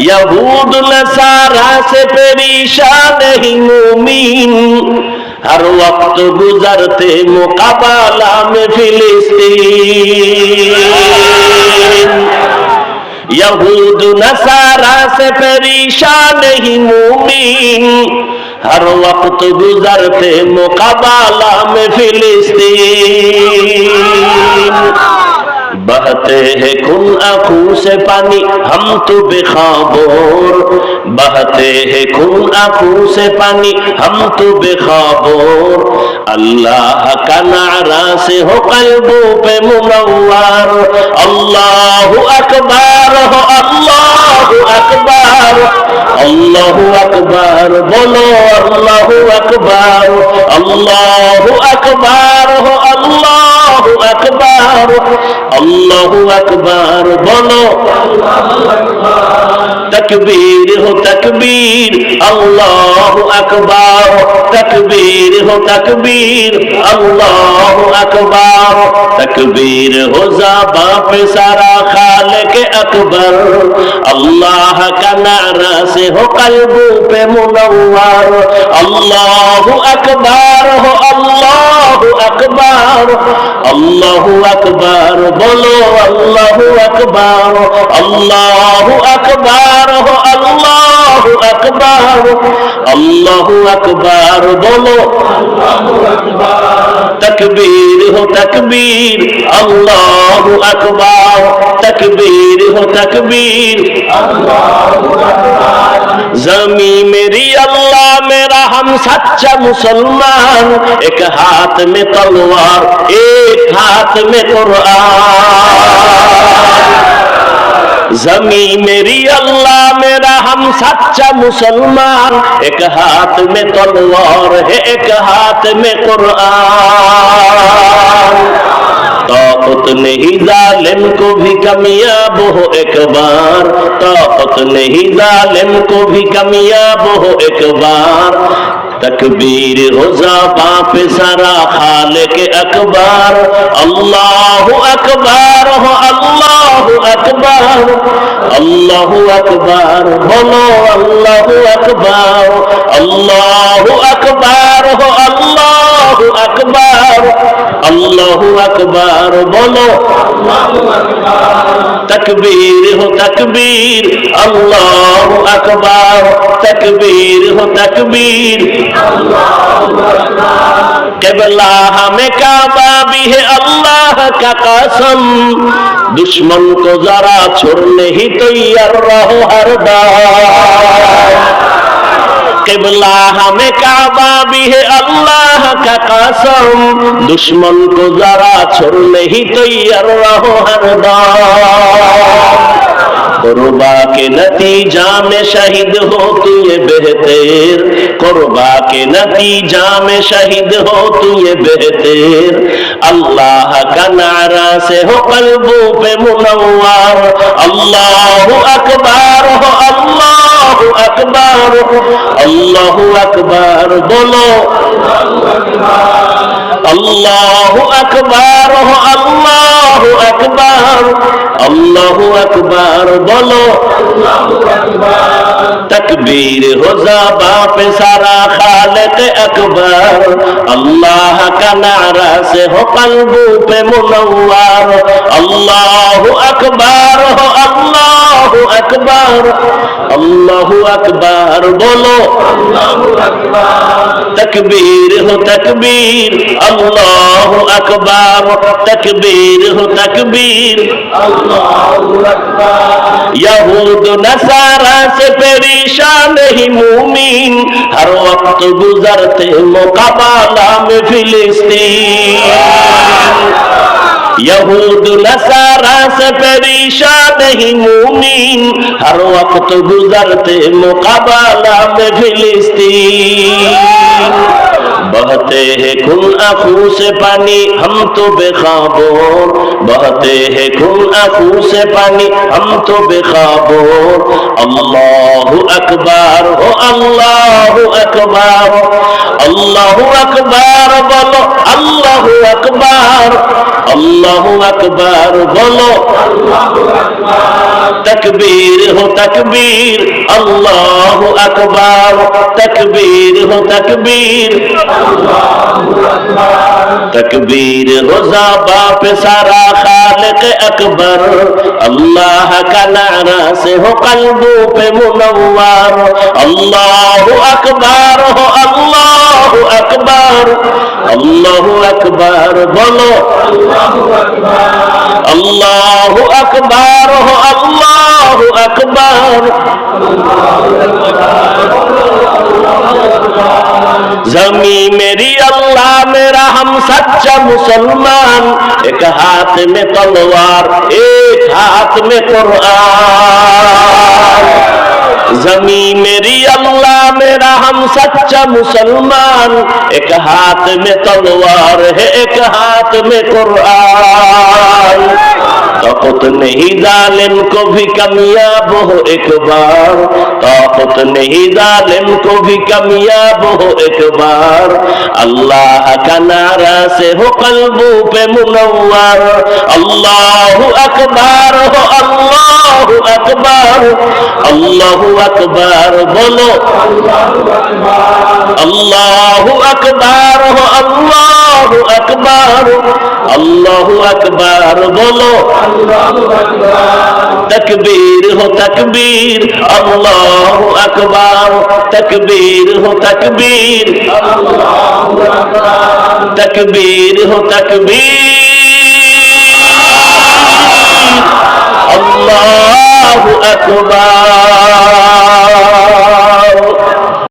यहूद नसारा से परेशान ही मोमीन। हर वक्त गुजरते मुकाबला में फिलिस्तीन। यहूद नसारा से परेशान ही मोमीन। हर वक्त गुजरते मुकाबला में फिलिस्तीन। बहते हैं खून आंखों से पानी हम तो बेखाबोर बहते हैं खून आंखों से पानी हम तो बेखाबोर अल्लाह का नारा से हो कल्बों पे मुनव्वर अल्लाह अकबर हो अल्लाह अकबर अल्लाह अकबर बोलो अल्लाह अकबर अल्लाह अकबर আল্লাহ আকবার, বলো। তকবীর হো তকবীর, আল্লাহ আকবার। তকবীর হো তকবীর, আল্লাহ আকবার। তকবীর হো জাবা পে সারা খালক আকবর। আল্লাহ কা নারা সে হো পে আকবার হো আল্লাহ। আল্লাহু আকবার আল্লাহু আকবার, বলো আল্লাহু আকবার আল্লাহু আকবার আল্লাহু আকবার আল্লাহু আকবার, বলো তকবীর হো তকবীর, আল্লাহু আকবার। তকবীর হো তকবীর, আল্লাহু আকবার। জমি মেরি আল্লাহ মেরা हम सच्चा मुसलमान एक हाथ में तलवार एक हाथ में कुरान जमी मेरी अल्लाह मेरा हम सच्चा मुसलमान एक हाथ में तलवार है एक हाथ में कुरान طاقت نہیں ظالم کو بھی کمیاب ہو ایک بار طاقت نہیں ظالم کو بھی کمیاب ہو ایک بار تکبیر غزا باپ سارا خالق اکبر اللہ اکبر ہو اللہ اکبر اللہ اکبر بولو اللہ اکبر اللہ اکبر ہو अल्लाह अकबर बोलो तकबीर हो तकबीर अल्लाह अकबर तकबीर हो तकबीर केबला हमें काबा भी है अल्लाह का कसम दुश्मन को जरा छोड़ने ही तैयार रहो हर बार किबला हमें काबा भी है अल्लाह का कसम दुश्मन को जरा छोड़ने ही तैयार रहो हर कुर्बा के नतीजा में शहीद हो तू ये बेहतर कुर्बा के नतीजा में शहीद हो तू ये बेहतर अल्लाह का नारा से हो कल्बों पे मुनव्वर अल्लाह अकबर हो अल्लाह আল্লাহু আকবার আল্লাহু আকবার, বলো। আল্লাহু আকবার আল্লাহু আকবার আল্লাহু আকবার, বলো। তকবীর হোজা বাপ সারা খালেক আকবার, আল্লাহ কা সে হো কলবু পে মুনওয়ার, আল্লাহু আকবার হো আল্লাহ अकबर हो अल्लाह अकबर अल्लाह अकबर बोलो तकबीर हो तकबीर अल्लाह अकबर तकबीर हो तकबीर यहूद नसारा से परेशान ही मुमीन हर वक्त गुजरते मुकाबला में फिलिस्तीन یہود نصارا سے پریشان ہی مومین ہر وقت گزرتے مقابلہ میں فلسطین بہتے ہیں کن آنکھوں سے پانی ہم تو بے خوابوں بہتے ہیں کن آنکھوں سے پانی ہم تو بے خوابوں اللہ اکبر ہو اللہ اکبر اللہ اکبر بولو اللہ اکبر আল্লাহ আকবার বলো তকবীর হো তকবীর আল্লাহ আকবার তকবীর হো তকবীর تکبیر روزہ باپ سارا خالق اکبر اللہ کا نعرہ سے ہو قلبوں پہ منور اللہ اکبر ہو اللہ اکبر अकबर बोलो अल्लाह अकबर हो अल्लाह अकबर जमी मेरी अल्लाह मेरा हम सच्चा मुसलमान एक हाथ में तलवार एक हाथ में कुरान একটা মুসলমান এক হাত মে তলোয়ার হে এক হাত মে কোরআন طاقت نہیں ظالم کو بھی کمیاب ہو ایک بار طاقت نہیں ظالم کو بھی کمیاب ہو ایک بار اللہ کا نعرہ سے ہو قلبوں پہ منور اللہ اکبر ہو اللہ আল্লাহু আকবার আল্লাহু আকবার, বলো। আল্লাহু আকবার আল্লাহু আকবার আল্লাহু আকবার, বলো। তকবীর হো তকবীর, আল্লাহু আকবার, তকবীর হো তকবীর আল্লাহু আকবার তকবীর হো তকবীর। আল্লাহ আকবার।